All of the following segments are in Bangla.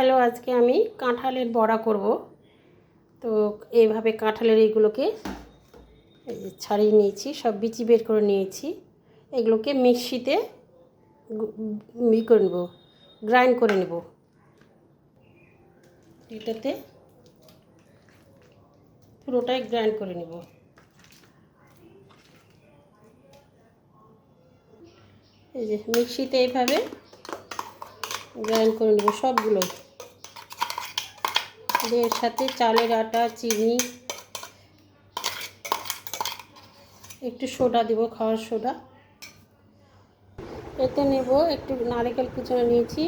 হ্যালো আজকে আমি কাঁঠালের বড়া করব। তো এইভাবে কাঁঠালের এইগুলোকে ছাড়িয়ে নিয়েছি, সব বিচি বের করে নিয়েছি। এগুলোকে মিক্সিতে ই করে নেব, গ্রাইন্ড করে নেব। এটাতে পুরোটাই গ্রাইন্ড করে নেব। এই যে মিক্সিতে এইভাবে গ্রাইন্ড করে নেব সবগুলো দিয়ে এর সাথে চালের আটা, চিনি, একটু সোডা দেবো, খাওয়ার সোডা। এতে নেব একটু নারকেল কুচনো নিয়েছি,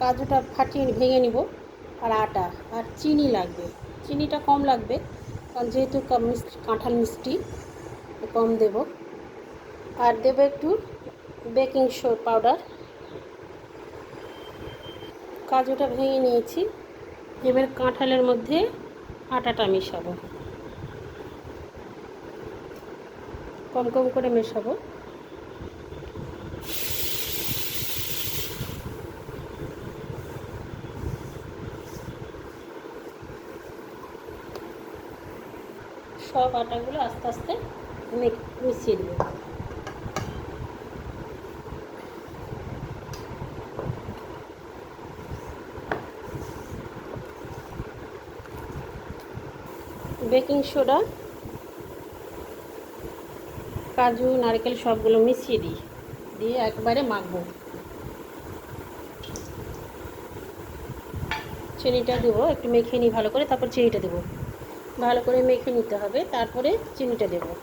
কাজুটা ফাটিয়ে ভেঙে নিব, আর আটা, আর চিনি লাগবে। চিনিটা কম লাগবে, কারণ যেহেতু কাঁঠাল মিষ্টি কম দেব। আর দেবো একটু বেকিং শো পাউডার। কাজুটা ভেঙে নিয়েছি। এবার কাঁঠালের মধ্যে আটাটা মেশাবো। কম কম করে মেশাবো। সব আটাগুলো আস্তে আস্তে মিশিয়ে দেবো বেকিং সোডা, কাজু, নারকেল সবগুলো মিশিয়ে দিই। দিয়ে একবারে মাখবো। চিনিটা দেবো, একটু মেখে নিই ভালো করে, তারপর চিনিটা দেবো। ভালো করে মেখে নিতে হবে, তারপরে চিনিটা দেবো।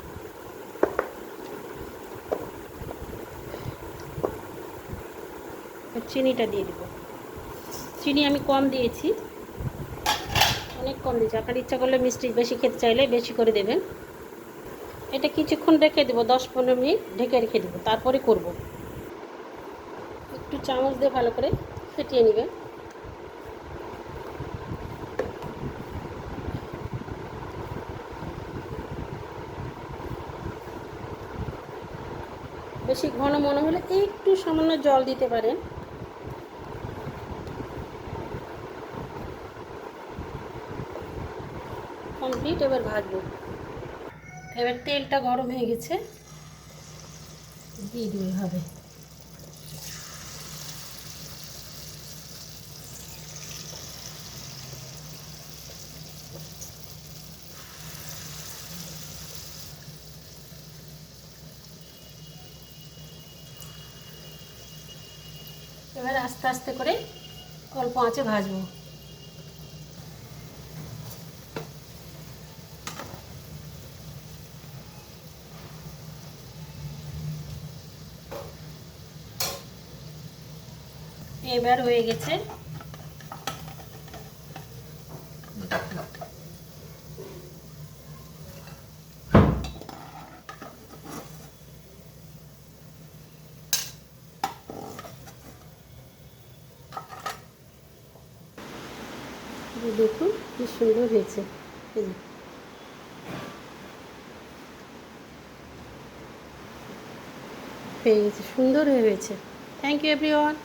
চিনিটা দিয়ে দেবো। চিনি আমি কম দিয়েছি। অনেক কম দিয়েছি। আপনার ইচ্ছা করলে মিষ্টি বেশি খেতে চাইলে বেশি করে দেবেন এটা কিছুক্ষণ রেখে দেবো, দশ পনেরো মিনিট ঢেকে রেখে দেবো, তারপরে করব। একটু চামচ দিয়ে ভালো করে ফেটিয়ে নেবেন বেশি ঘন মনে হলে একটু সামান্য জল দিতে পারেন। কমপ্লিট এবার ভাজবো। এবার তেলটা গরম হয়ে গেছে। দিয়ে দিবে হবে এবার আস্তে আস্তে করে অল্প আঁচে ভাজবো। এবার হয়ে গেছে। দেখুন, কি সুন্দর হয়েছে। হয়ে গেছে সুন্দর হয়ে গেছে থ্যাংক ইউ এভরিওয়ান